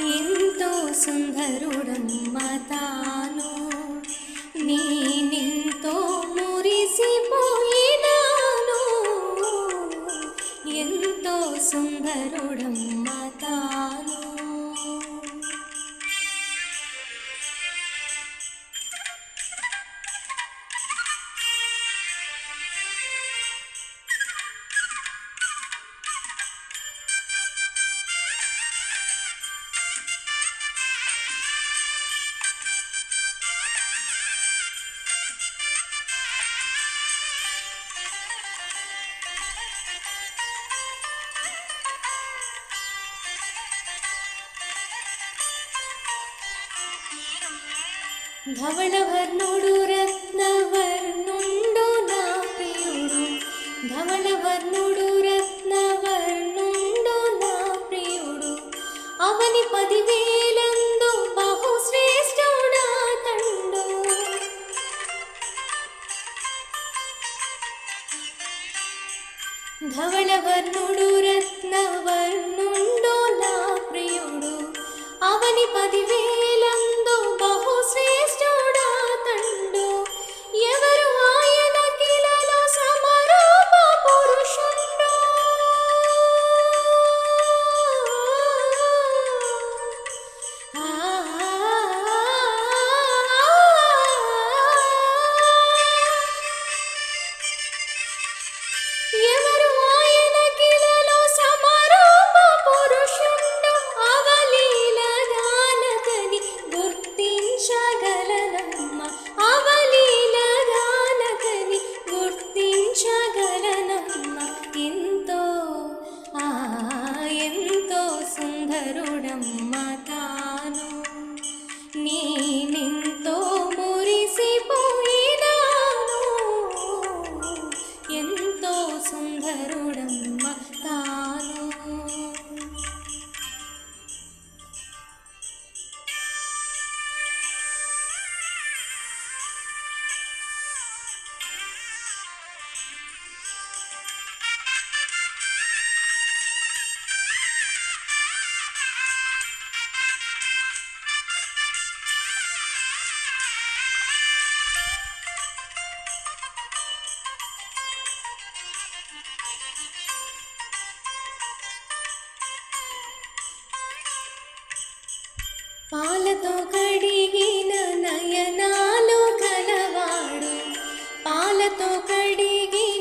ఎంతో సుందరుడమ్మ తాను. ధవళవర్ణుడు రత్నవర్ణుండు నా ప్రియుడు ధవళవర్ణుడు రత్నవర్ణుండు నా ప్రియుడు అవని పదివేలందు బహుశ్రేష్ఠుడా తండు ధవళవర్ణుడు రత్నవర్ణుండు నా ప్రియుడు అవని పదివేలందు బహుశ్రేష్ఠుడా పాలతో కడిగిన నయనాలు కలవాడు. పాలతో కడిగిన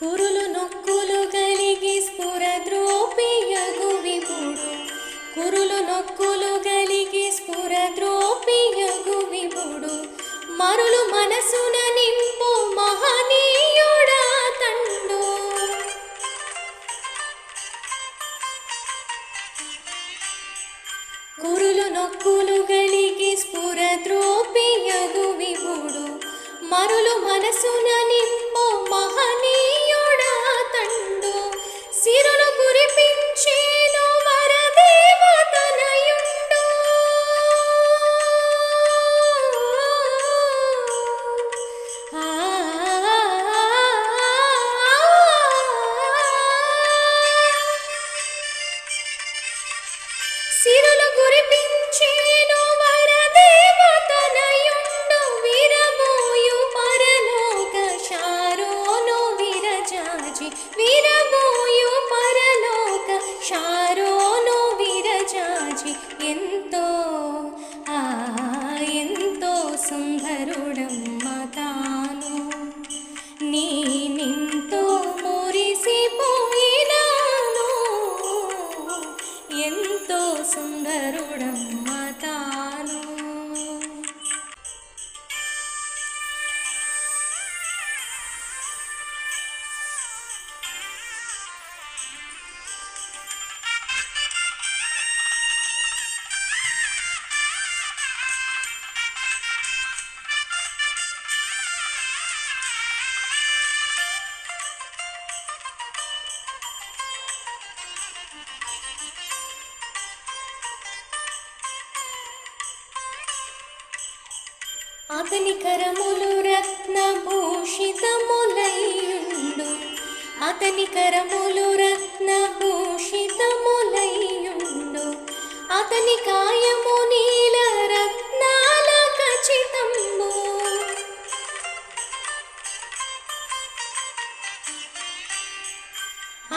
కురులు నొక్కులు గలిగి స్ఫుర ద్రోపియగువిపుడు కురులు నొక్కులు గలిగి స్ఫుర ద్రోపియగువిపుడు మరులు మనసున నింపు మహనీయుడా తండు. కురులు నొక్కులు గలిగి స్ఫుర ద్రోపియగువిపుడు మరులు మనసున నింపు మహనీయ சீரோல అతనికరములు రత్నభూషితములయ్యుండు అతనికరములు రత్నభూషితములయ్యుండు అతని కాయము నీల రత్నాల ఖచ్చితంబు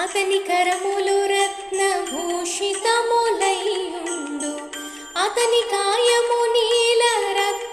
అతని కరములు రత్నభూషితములయ్యుండు అతని కాయము నీల రత్న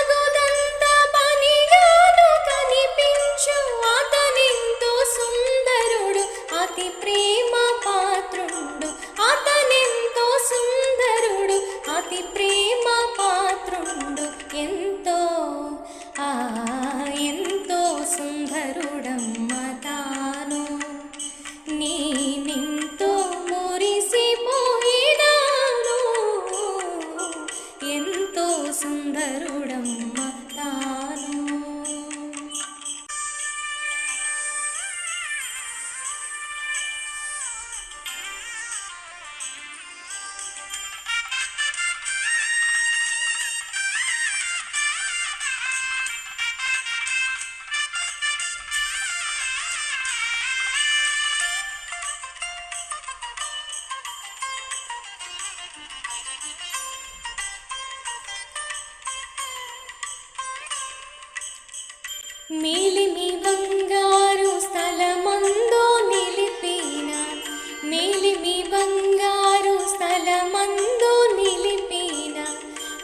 నిలిమి బంగారు స్థలమందు నిలిపిన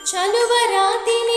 చలువరాతిని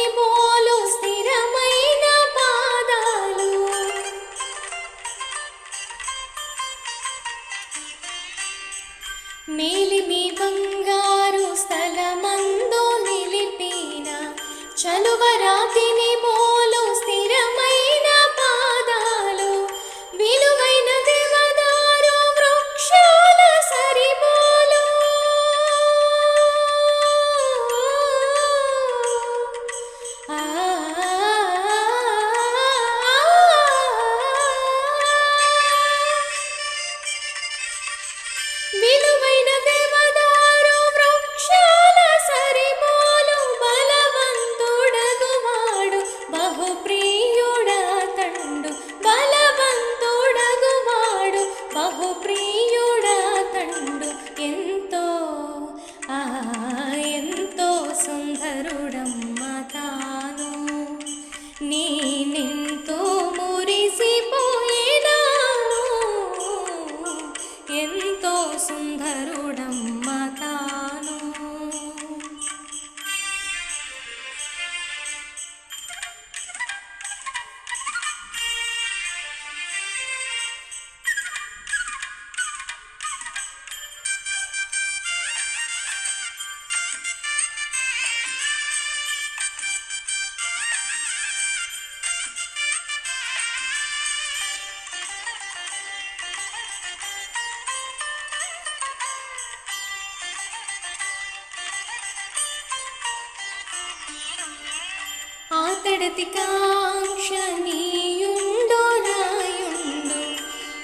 ఆతడతి కాంక్ష నీయుండో. రాయుండు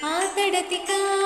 ఆతడతి కాంక్ష